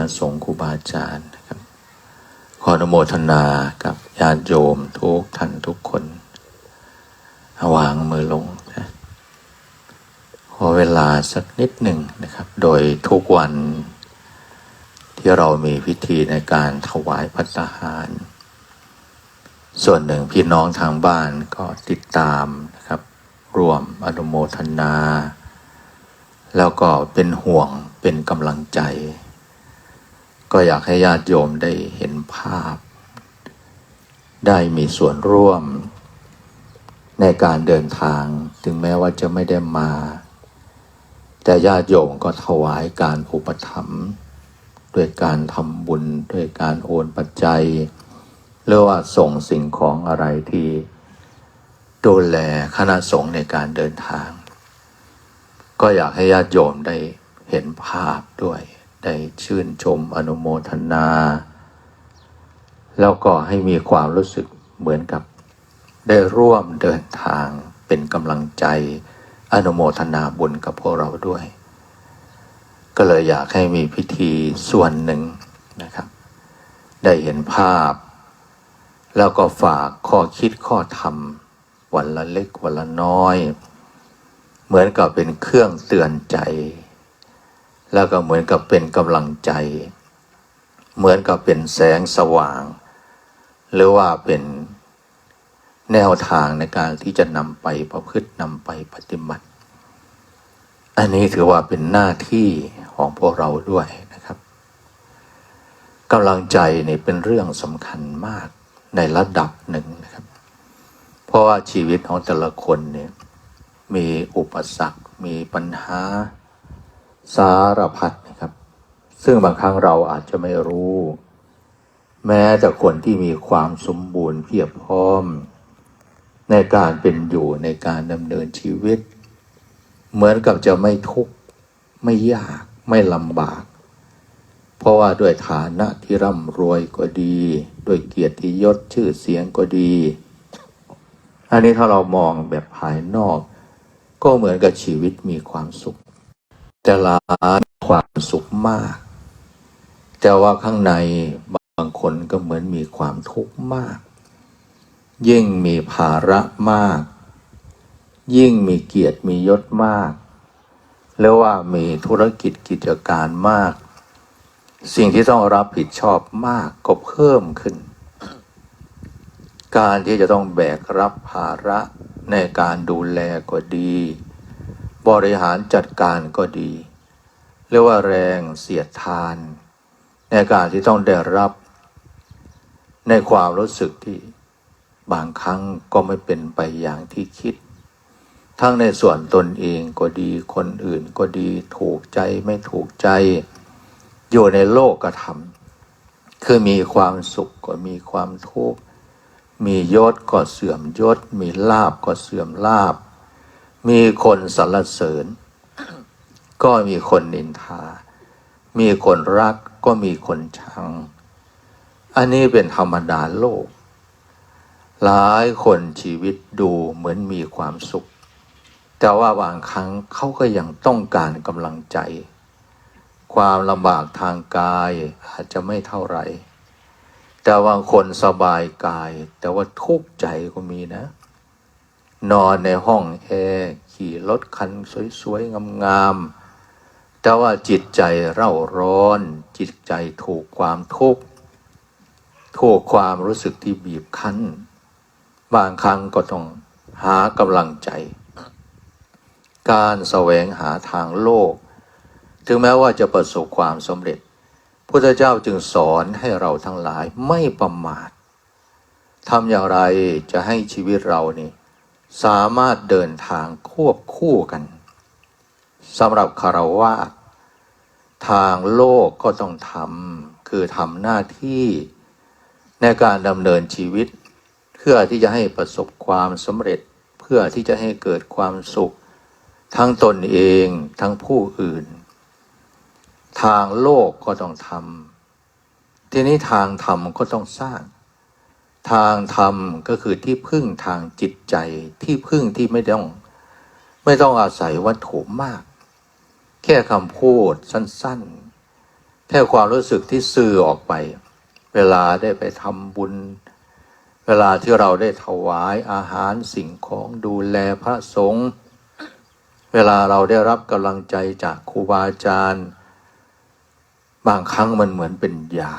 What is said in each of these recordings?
ณะสงฆ์ครูบาอาจารย์นะครับ ขออนุโมทนากับญาติโยมทุกท่านทุกคนวางมือลงนะขอเวลาสักนิดหนึ่งนะครับ โดยทุกวันที่เรามีพิธีในการถวายพัตตาหาร ส่วนหนึ่งพี่น้องทางบ้านก็ติดตามนะครับ ร่วมอนุโมทนา แล้วก็เป็นห่วงเป็นกำลังใจ ก็อยากให้ญาติโยมได้เห็นภาพ ได้มีส่วนร่วม ในการเดินทาง ถึงแม้ว่าจะไม่ได้มา แต่ญาติโยมก็ถวายการอุปถัมภ์ด้วยการทำบุญด้วยการโอนปัจจัยหรือว่าส่งสิ่งของอะไรที่ดูแลคณะสงฆ์ในการเดินทาง ก็อยากให้ญาติโยมได้เห็นภาพด้วย ได้ชื่นชมอนุโมทนา แล้วก็ให้มีความรู้สึกเหมือนกับ ได้ร่วมเดินทางเป็นกำลังใจ อนุโมทนาบุญกับพวกเราด้วย ก็เลยอยากให้มีพิธีส่วนหนึ่งนะครับ ได้เห็นภาพ แล้วก็ฝากข้อคิดข้อธรรม วันละเล็กวันละน้อย เหมือนกับเป็นเครื่องเตือนใจ แล้วก็เหมือนกับเป็นกำลังใจ เหมือนกับเป็นแสงสว่าง หรือว่าเป็นแนวทางในการที่จะนำไปประพฤตินำไปปฏิบัติ อันนี้ถือว่าเป็นหน้าที่ของพวกเราด้วยนะครับกำลังใจนี่เป็นเรื่องสำคัญมากในระดับหนึ่งนะครับ เพราะว่าชีวิตของแต่ละคนเนี่ยมีอุปสรรค มีปัญหา สารพัดนะครับ ซึ่งบางครั้งเราอาจจะไม่รู้ แม้แต่คนที่มีความสมบูรณ์เพียบพร้อม ในการเป็นอยู่ในการดำเนินชีวิต เหมือนกับจะไม่ทุกข์ไม่ยากไม่ลำบาก เพราะว่าด้วยฐานะที่ร่ำรวยก็ดี ด้วยเกียรติยศชื่อเสียงก็ดี อันนี้ถ้าเรามองแบบภายนอก ก็เหมือนกับชีวิตมีความสุข แต่ละความสุขมาก แต่ว่าข้างในบางคนก็เหมือนมีความทุกข์มาก ยิ่งมีภาระมาก ยิ่งมีเกียรติมียศมาก แล้วว่ามีธุรกิจกิจการมาก สิ่งที่ต้องรับผิดชอบมากก็เพิ่มขึ้น การที่จะต้องแบกรับภาระในการดูแลก็ดี บริหารจัดการก็ดี เรียกว่าแรงเสียดทาน ในการที่ต้องได้รับ ในความรู้สึกที่บางครั้งก็ไม่เป็นไปอย่างที่คิด ทั้งในส่วนตนเองก็ดีคนอื่นก็ดีถูกใจไม่ถูกใจ อยู่ในโลกกระทำคือมีความสุขก็มีความทุกข์มียศก็เสื่อมยศ มีลาบก็เสื่อมลาบ มีคนสรรเสริญ ก็มีคนนินทา มีคนรักก็มีคนชัง อันนี้เป็นธรรมดาโลก หลายคนชีวิตดูเหมือนมีความสุข แต่ว่าบางครั้งเขาก็ยังต้องการกำลังใจ ความลำบากทางกายอาจจะไม่เท่าไหร่ แต่บางคนสบายกาย แต่ว่าทุกข์ใจก็มีนะ นอนในห้องแอร์ขี่รถคันสวยๆงามๆแต่ว่าจิตใจเร่าร้อน จิตใจถูกความทุกข์ถูกความรู้สึกที่บีบคั้น บางครั้งก็ต้องหากำลังใจ การแสวงหาทางโลก ถึงแม้ว่าจะประสบความสำเร็จพุทธเจ้าจึงสอนให้เราทั้งหลายไม่ประมาททำอย่างไรจะให้ชีวิตเรานี่ สามารถเดินทางควบคู่กันสำหรับคารวะทางโลกก็ต้องทำคือทำหน้าที่ในการดำเนินชีวิต เพื่อที่จะให้ประสบความสำเร็จ เพื่อที่จะให้เกิดความสุข ทั้งตนเองทั้งผู้อื่น ทางโลกก็ต้องทำทีนี้ทางธรรมก็ต้องสร้าง ทางธรรมก็คือที่พึ่งทางจิตใจที่พึ่งที่ไม่ต้อง ไม่ต้องอาศัยวัตถุมาก แค่คำพูดสั้นๆ แค่ความรู้สึกที่สื่อออกไป เวลาได้ไปทำบุญ เวลาที่เราได้ถวายอาหารสิ่งของดูแลพระสงฆ์เวลาเราได้รับกำลังใจจากครูบาอาจารย์ บางครั้งมันเหมือนเป็นยา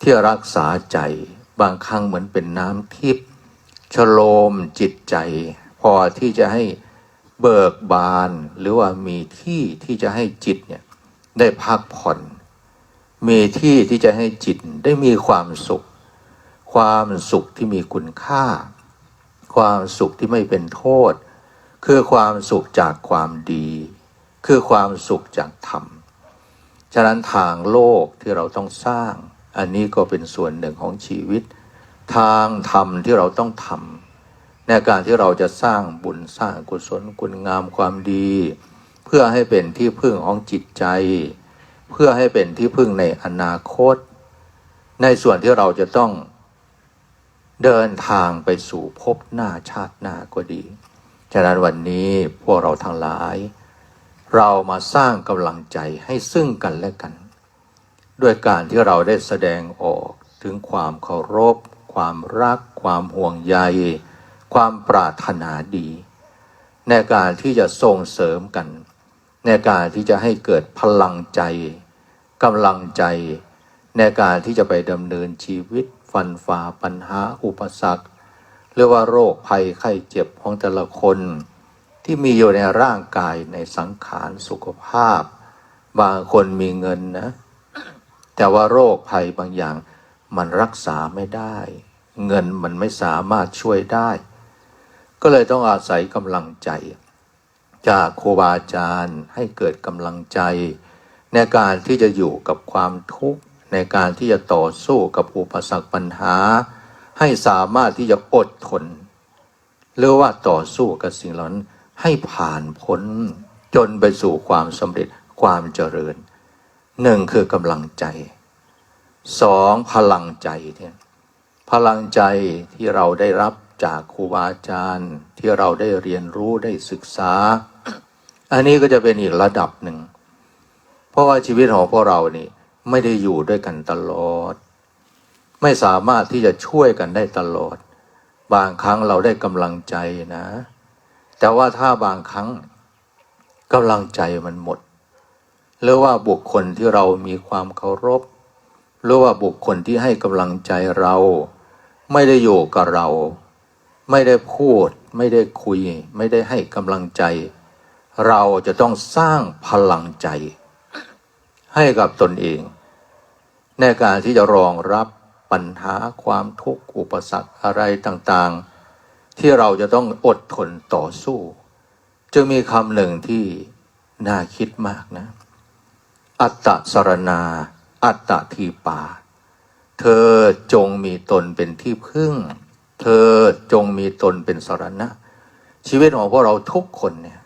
ที่รักษาใจ บางครั้งเหมือนเป็นน้ำทิพย์ชโลมจิตใจ พอที่จะให้เบิกบานหรือว่ามีที่ที่จะให้จิตเนี่ยได้พักผ่อน มีที่ที่จะให้จิตได้มีความสุข ความสุขที่มีคุณค่า ความสุขที่ไม่เป็นโทษ คือความสุขจากความดี คือความสุขจากธรรม ฉะนั้นทางโลกที่เราต้องสร้าง อันนี้ก็เป็นส่วนหนึ่งของชีวิต ทางธรรมที่เราต้องทำในการที่เราจะสร้างบุญสร้างกุศลคุณงามความดี เพื่อให้เป็นที่พึ่งของจิตใจ เพื่อให้เป็นที่พึ่งในอนาคต ในส่วนที่เราจะต้องเดินทางไปสู่ภพหน้าชาติหน้าก็ดี ฉะนั้นวันนี้พวกเราทั้งหลาย เรามาสร้างกำลังใจให้ซึ่งกันและกัน ด้วยการที่เราได้แสดงออกถึงความเคารพ ความรัก ความห่วงใย ความปรารถนาดี ในการที่จะส่งเสริมกัน ในการที่จะให้เกิดพลังใจกำลังใจ ในการที่จะไปดำเนินชีวิตฟันฝ่าปัญหาอุปสรรคหรือว่าโรคภัยไข้เจ็บของแต่ละคน ที่มีอยู่ในร่างกายในสังขารสุขภาพ บางคนมีเงินนะ แต่ว่าโรคภัยบางอย่างมันรักษาไม่ได้ เงินมันไม่สามารถช่วยได้ ก็เลยต้องอาศัยกำลังใจ จากครูบาอาจารย์ให้เกิดกำลังใจ ในการที่จะอยู่กับความทุกข์ในการที่จะต่อสู้กับอุปสรรคปัญหา ให้สามารถที่จะอดทนหรือว่าต่อสู้กับสิ่งเหล่านั้นให้ผ่านพ้นจนไปสู่ความสำเร็จความเจริญ หนึ่งคือกำลังใจสองพลังใจเนี่ยพลังใจที่เราได้รับจากครูบาอาจารย์ ที่เราได้เรียนรู้ได้ศึกษา อันนี้ก็จะเป็นอีกระดับหนึ่ง เพราะว่าชีวิตของพวกเรานี่ไม่ได้อยู่ด้วยกันตลอด ไม่สามารถที่จะช่วยกันได้ตลอด บางครั้งเราได้กำลังใจนะ แต่ว่าถ้าบางครั้งกำลังใจมันหมด หรือว่าบุคคลที่เรามีความเคารพ หรือว่าบุคคลที่ให้กำลังใจเรา ไม่ได้อยู่กับเรา ไม่ได้พูด ไม่ได้คุย ไม่ได้ให้กำลังใจ เราจะต้องสร้างพลังใจ ให้กับตนเอง ในการที่จะรองรับปัญหาความทุกข์อุปสรรคอะไรต่างๆ ที่เราจะต้องอดทนต่อสู้ จึงมีคำหนึ่งที่น่าคิดมากนะ อัตตะสรณา อัตตะทีปา เธอจงมีตนเป็นที่พึ่ง เธอจงมีตนเป็นสรณะ ชีวิตของพวกเราทุกคนเนี่ย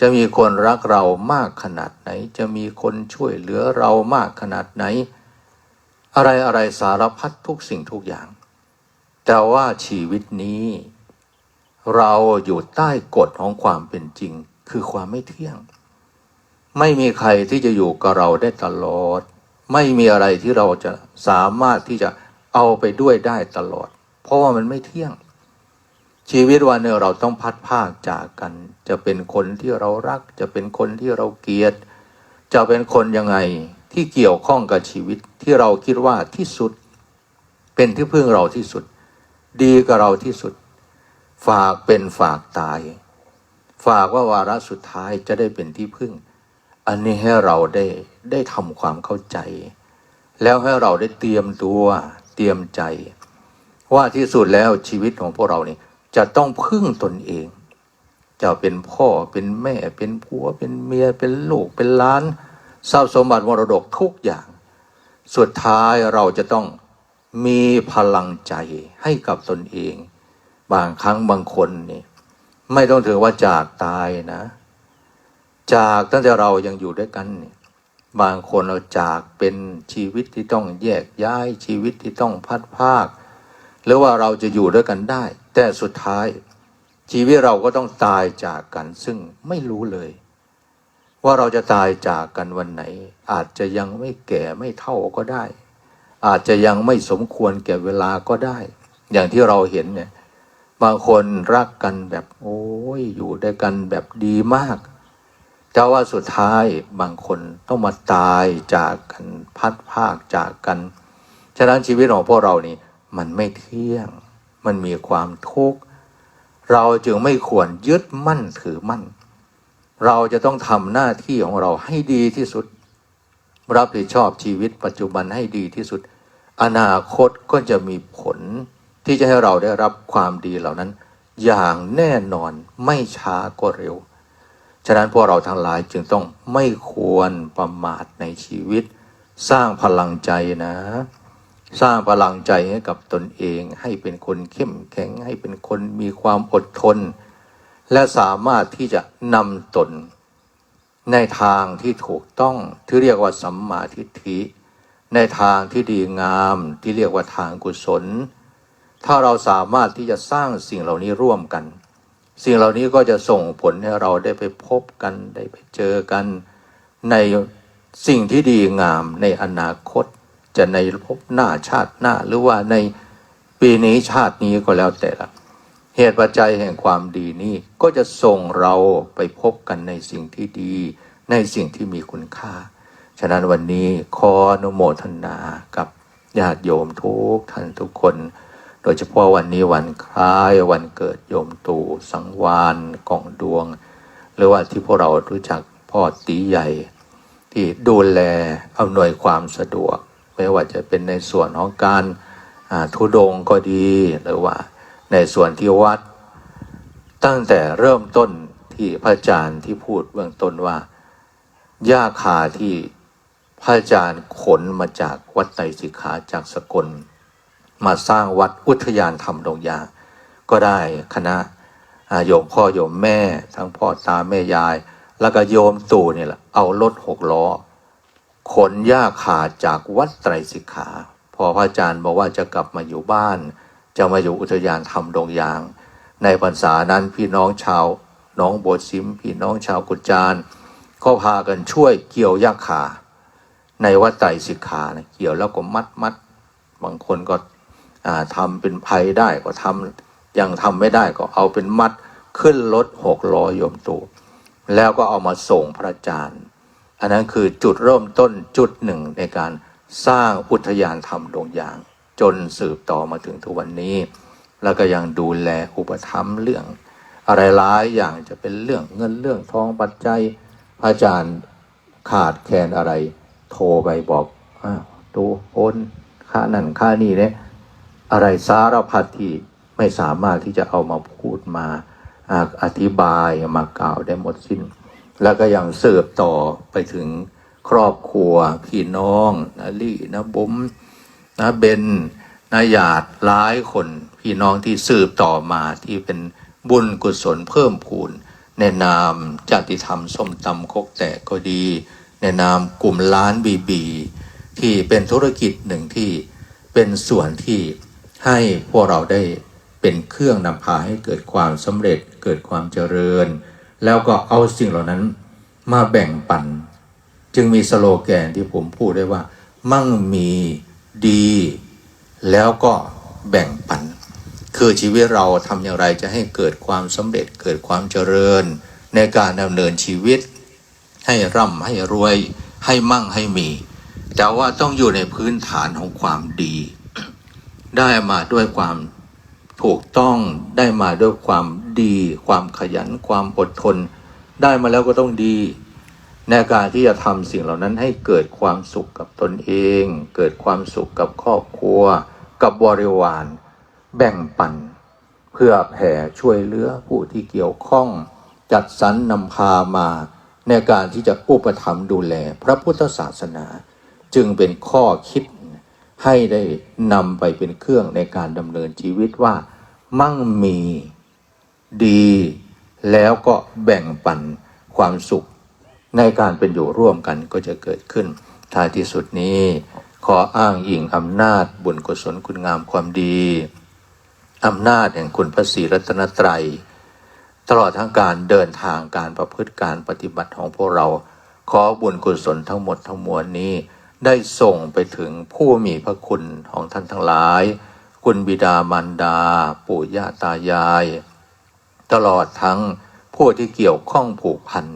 จะมีคนรักเรามากขนาดไหน จะมีคนช่วยเหลือเรามากขนาดไหน อะไรอะไรสารพัดทุกสิ่งทุกอย่าง แต่ว่าชีวิตนี้ เราอยู่ใต้กฎของความเป็นจริง คือความไม่เที่ยง ไม่มีใครที่จะอยู่กับเราได้ตลอด ไม่มีอะไรที่เราจะสามารถที่จะเอาไปด้วยได้ตลอด เพราะว่ามันไม่เที่ยง ชีวิตวันหนึ่งเราต้องพัดภาคจากกัน จะเป็นคนที่เรารัก จะเป็นคนที่เราเกลียด จะเป็นคนยังไงที่เกี่ยวข้องกับชีวิตที่เราคิดว่าที่สุด เป็นที่พึ่งเราที่สุด ดีกับเราที่สุด ฝากเป็นฝากตาย ฝากว่าวาระสุดท้ายจะได้เป็นที่พึ่ง อันนี้ให้เราได้ได้ทำความเข้าใจ แล้วให้เราได้เตรียมตัวเตรียมใจ ว่าที่สุดแล้วชีวิตของพวกเรานี่จะต้องพึ่งตนเอง จะเป็นพ่อเป็นแม่เป็นผัวเป็นเมียเป็นลูกเป็นล้านทรัพย์สมบัติมรดกทุกอย่าง สุดท้ายเราจะต้องมีพลังใจให้กับตนเอง บางครั้งบางคนนี่ไม่ต้องถือว่าจากตายนะ จากตั้งแต่เรายังอยู่ด้วยกันเนี่ยบางคนเราจากเป็นชีวิตที่ต้องแยกย้ายชีวิตที่ต้องพัดภาค หรือว่าเราจะอยู่ด้วยกันได้ แต่สุดท้าย ชีวิตเราก็ต้องตายจากกันซึ่งไม่รู้เลย ว่าเราจะตายจากกันวันไหน อาจจะยังไม่แก่ไม่เท่าก็ได้ อาจจะยังไม่สมควรแก่เวลาก็ได้ อย่างที่เราเห็นเนี่ยบางคนรักกันแบบโอ้ยอยู่ด้วยกันแบบดีมาก แต่ว่าสุดท้ายบางคนต้องมาตายจากกันพัดภาคจากกัน ฉะนั้นชีวิตของพวกเรานี่มันไม่เที่ยง มันมีความทุกข์ เราจึงไม่ควรยึดมั่นถือมั่น เราจะต้องทำหน้าที่ของเราให้ดีที่สุด รับผิดชอบชีวิตปัจจุบันให้ดีที่สุด อนาคตก็จะมีผลที่จะให้เราได้รับความดีเหล่านั้น อย่างแน่นอนไม่ช้าก็เร็ว ฉะนั้นพวกเราทั้งหลายจึงต้องไม่ควรประมาทในชีวิต สร้างพลังใจนะ สร้างพลังใจให้กับตนเอง ให้เป็นคนเข้มแข็ง ให้เป็นคนมีความอดทน และสามารถที่จะนำตน ในทางที่ถูกต้องที่เรียกว่าสัมมาทิฏฐิในทางที่ดีงามที่เรียกว่าทางกุศล ถ้าเราสามารถที่จะสร้างสิ่งเหล่านี้ร่วมกัน สิ่งเหล่านี้ก็จะส่งผลให้เราได้ไปพบกันได้ไปเจอกันในสิ่งที่ดีงามในอนาคต จะในภพหน้าชาติหน้าหรือว่าในปีนี้ชาตินี้ก็แล้วแต่ละเหตุปัจจัยแห่งความดีนี้ก็จะส่งเราไปพบกันในสิ่งที่ดี ในสิ่งที่มีคุณค่า ฉะนั้นวันนี้ขออนุโมทนากับญาติโยมทุกท่านทุกคน โดยเฉพาะวันนี้วันคล้ายวันเกิดโยมตู่สังวานกองดวง หรือว่าที่พวกเรารู้จักพ่อตีใหญ่ ที่ดูแลอำนวยความสะดวก ไม่ว่าจะเป็นในส่วนของการทุดงก็ดี หรือว่าในส่วนที่วัด ตั้งแต่เริ่มต้นที่พระอาจารย์ที่พูดเบื้องต้นว่าหญ้าคาที่พระอาจารย์ขนมาจากวัดไตรสิกขาจากสกล มาสร้างวัดอุทยานธรรมดงยา ก็ได้คณะโยมพ่อโยมแม่ ทั้งพ่อตาแม่ยาย แล้วก็โยมตู่เนี่ยแหละเอารถหกล้อ ขนหญ้าขาจากวัดไตรสิกขา พอพระอาจารย์บอกว่าจะกลับมาอยู่บ้าน จะมาอยู่อุทยานธรรมดงยาง ในพรรษานั้นพี่น้องชาวน้องโบวซิม พี่น้องชาวกุจจานก็พากันช่วยเกี่ยวหญ้าขา ในวัดไตรสิกขานะเกี่ยวแล้วก็มัดมัดบางคนก็ ทำเป็นภัยได้ก็ทำยังทำไม่ได้ก็เอาเป็นมัดขึ้นรถหกล้อโยมตูแล้วก็เอามาส่งพระอาจารย์ อันนั้นคือจุดเริ่มต้นจุดหนึ่งในการสร้างอุทยานธรรมดงยาง จนสืบต่อมาถึงทุกวันนี้ แล้วก็ยังดูแลอุปถัมภ์เรื่อง อะไรหลายอย่างจะเป็นเรื่องเงินเรื่องทองปัจจัยพระอาจารย์ขาดแคลนอะไร โทรไปบอกอดูโอนค่านั่นค่านี่เนี่ย อะไรสารพัดที่ไม่สามารถที่จะเอามาพูดมาอธิบายมากล่าวได้หมดสิ้น แล้วก็ยังสืบต่อไปถึงครอบครัวพี่น้องนะลี่นะบุ๋มนะเบนนะหยาดหลายคนพี่น้องที่สืบต่อมาที่เป็นบุญกุศลเพิ่มพูนในนามจติธรรมส้มตำคกแตกก็ดี ในนามกลุ่มล้านบีบีที่เป็นธุรกิจหนึ่งที่เป็นส่วนที่ ให้พวกเราได้เป็นเครื่องนำพาให้เกิดความสำเร็จเกิดความเจริญ แล้วก็เอาสิ่งเหล่านั้นมาแบ่งปัน จึงมีสโลแกนที่ผมพูดได้ว่า มั่งมีดี แล้วก็แบ่งปัน คือชีวิตเราทำอย่างไรจะให้เกิดความสำเร็จเกิดความเจริญ ในการดำเนินชีวิต ให้ร่ำให้รวย ให้มั่งให้มี แต่ว่าต้องอยู่ในพื้นฐานของความดี ได้มาด้วยความถูกต้องได้มาด้วยความดี ความขยัน ความอดทน ได้มาแล้วก็ต้องดี ในการที่จะทำสิ่งเหล่านั้นให้เกิดความสุขกับตนเอง เกิดความสุขกับครอบครัว กับบริวาร แบ่งปัน เพื่อแผ่ช่วยเหลือผู้ที่เกี่ยวข้อง จัดสรรนำพามา ในการที่จะอุปถัมภ์ดูแลพระพุทธศาสนา จึงเป็นข้อคิด ให้ได้นำไปเป็นเครื่องในการดำเนินชีวิตว่า มั่งมีดี แล้วก็แบ่งปันความสุข ในการเป็นอยู่ร่วมกันก็จะเกิดขึ้น ท้ายที่สุดนี้ ขออ้างอิงอำนาจบุญกุศลคุณงามความดีอำนาจแห่งคุณพระศรีรัตนตรัย ตลอดทั้งการเดินทางการประพฤติการปฏิบัติของพวกเรา ขอบุญกุศลทั้งหมดทั้งมวลนี้ ได้ส่งไปถึงผู้มีพระคุณของท่านทั้งหลาย คุณบิดามารดา ปู่ย่าตายาย ตลอดทั้งผู้ที่เกี่ยวข้องผูกพัน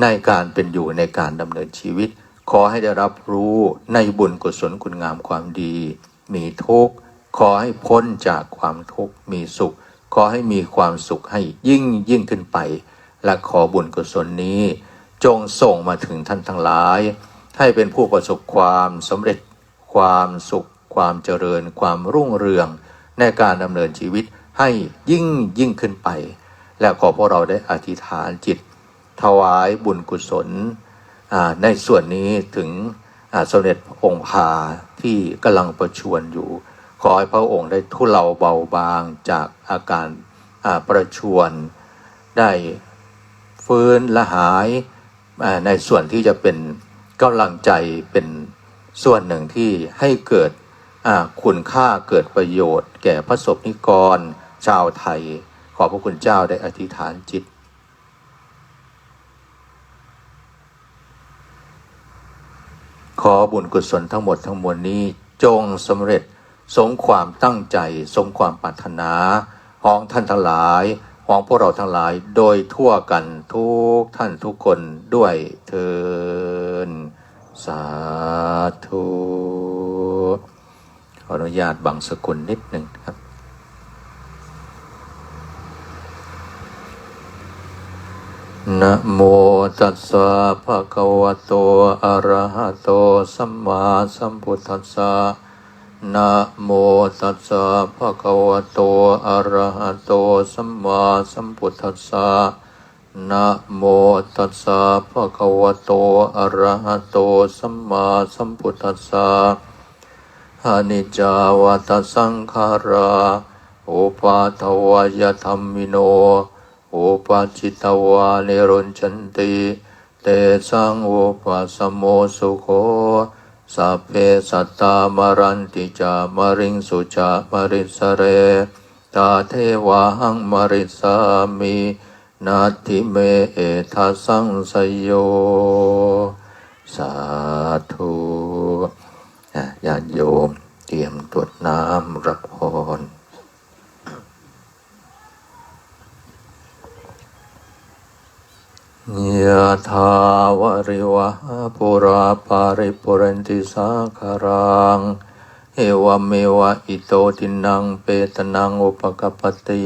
ในการเป็นอยู่ในการดำเนินชีวิต ขอให้ได้รับรู้ในบุญกุศลคุณงามความดี มีทุกข์ ขอให้พ้นจากความทุกข์ มีสุข ขอให้มีความสุขให้ยิ่งยิ่งขึ้นไป และขอบุญกุศลนี้ จงส่งมาถึงท่านทั้งหลาย ให้เป็นผู้ประสบความสำเร็จความสุข ความเจริญ ความรุ่งเรือง ในการดำเนินชีวิตให้ยิ่งยิ่งขึ้นไป และขอพวกเราได้อธิษฐานจิต ถวายบุญกุศลในส่วนนี้ถึงสมเด็จองค์พาที่กำลังประชวรอยู่ ขอให้พระองค์ได้ทุเลาเบาบางจากอาการประชวรได้ฟื้นและหายในส่วนที่จะเป็น กำลังใจเป็นส่วนหนึ่งที่ให้เกิดคุณค่าเกิดประโยชน์ แก่พระสบนิกร ชาวไทย ขอพระคุณเจ้าได้อธิษฐานจิต ขอบุญกุศลทั้งหมดทั้งมวลนี้จงสำเร็จสมความตั้งใจ สมความปรารถนาของท่านทั้งหลาย ของพวกเราทั้งหลายโดยทั่วกันทุกท่านทุกคนด้วยเทินสาธุขออนุญาตบังสกุลนิดหนึ่งครับนะโมตัสสะภะคะวะโต อะระหะโต สัมมาสัมพุทธัสสะ นะโมตัสสะภะคะวะโต อะระหะโต สัมมาสัมพุทธัสสะนะโมตัสสะภะคะวะโต อะระหะโต สัมมาสัมพุทธัสสะอนิจจาวัตสังขาราอุปาทวายธรรมิโนอุปาจิตวานิรุนชันติ เตสังอุปสมโมสุโข สัพเพสัตตามรันติจามริงสุจามริสเร ตาเทวาหังมริสามินาทิเมเอทัสังสยโย สาธุญาติโยมเตรียมตรวจน้ำรับพรยะถา วะริวะปุราปาริปุเรนติสาคารังเอวเมวะอิโตตินังเปตนังอุปกปปติ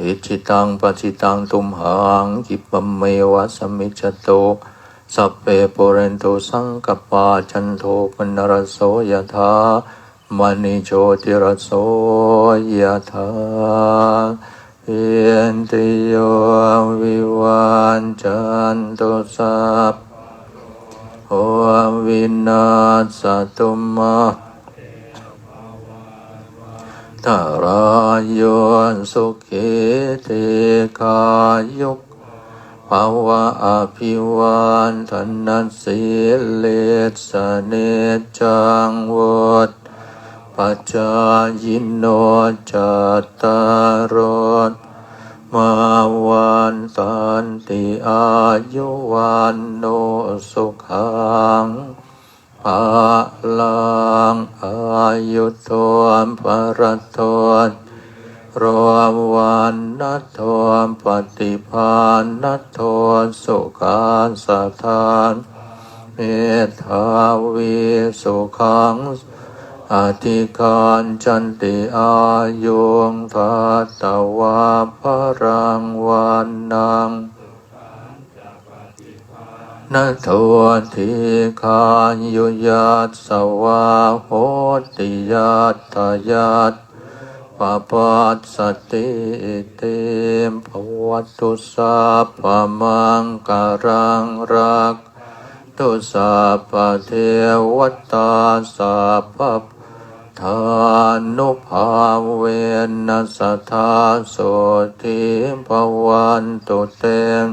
อิจิตังปจิตังตุมหังกิปเมวะสมิจโตสัพเพปุเรนตุสังกปาจันโทปนรโสยะถามณิโชติรโสยะถา เยนติโยวิวันจันตุสัพโอวินาสตุมาทารายโยสุขิตกายุกภาวะอภิวันธนัสสิเลสเนจังวุฒ ปัจจายินโนจัตตารโสมาวันตันติอายุวันโนสุขังภาลังอายุทวนปรทวนรวมวันนัททวนปฏิภาณนัททวนสุขันสถานเมธาวิสุขัง อธิการจันติอายุงทัตวาพรังวันนังนัทวทิคานยุยัตสวาโหติยัตถยัตปปัสสติเตมภวัตุสัพมังการังรักตุสัพพเทวตาสัพพ ทานุภาเวนัสทธาโสติภวันตุเตง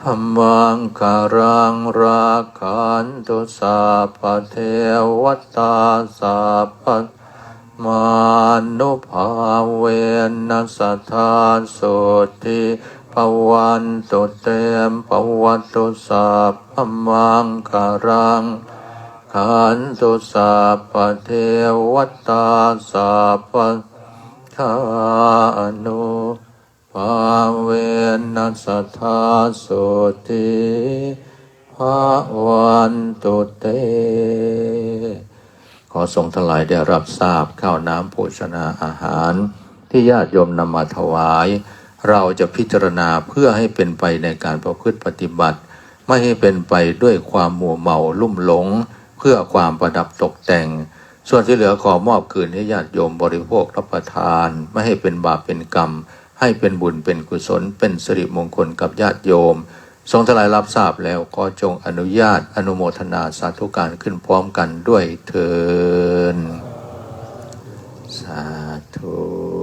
พมังการังราคันตุสัพเทวตาสัพมานุภาเวนัสทธาโสติภวันตุเตมปวัตตุสัพพมังการัง ขันตุสัพเทวตาสัพพทานุภาเวนัสธาสุติภาวันตุเต ขอทรงทลายได้รับทราบข้าวน้ำโภชนาอาหาร ที่ญาติโยมนำมาถวาย เราจะพิจารณาเพื่อให้เป็นไปในการประพฤติปฏิบัติ ไม่ให้เป็นไปด้วยความมัวเมาลุ่มหลง เพื่อความประดับตกแต่ง ส่วนที่เหลือขอมอบคืนให้ญาติโยมบริโภครับประทาน ไม่ให้เป็นบาปเป็นกรรม ให้เป็นบุญเป็นกุศล เป็นสิริมงคลกับญาติโยม ทรงทลายรับทราบแล้วขอจงอนุญาตอนุโมทนาสาธุการขึ้นพร้อมกันด้วยเทินสาธุ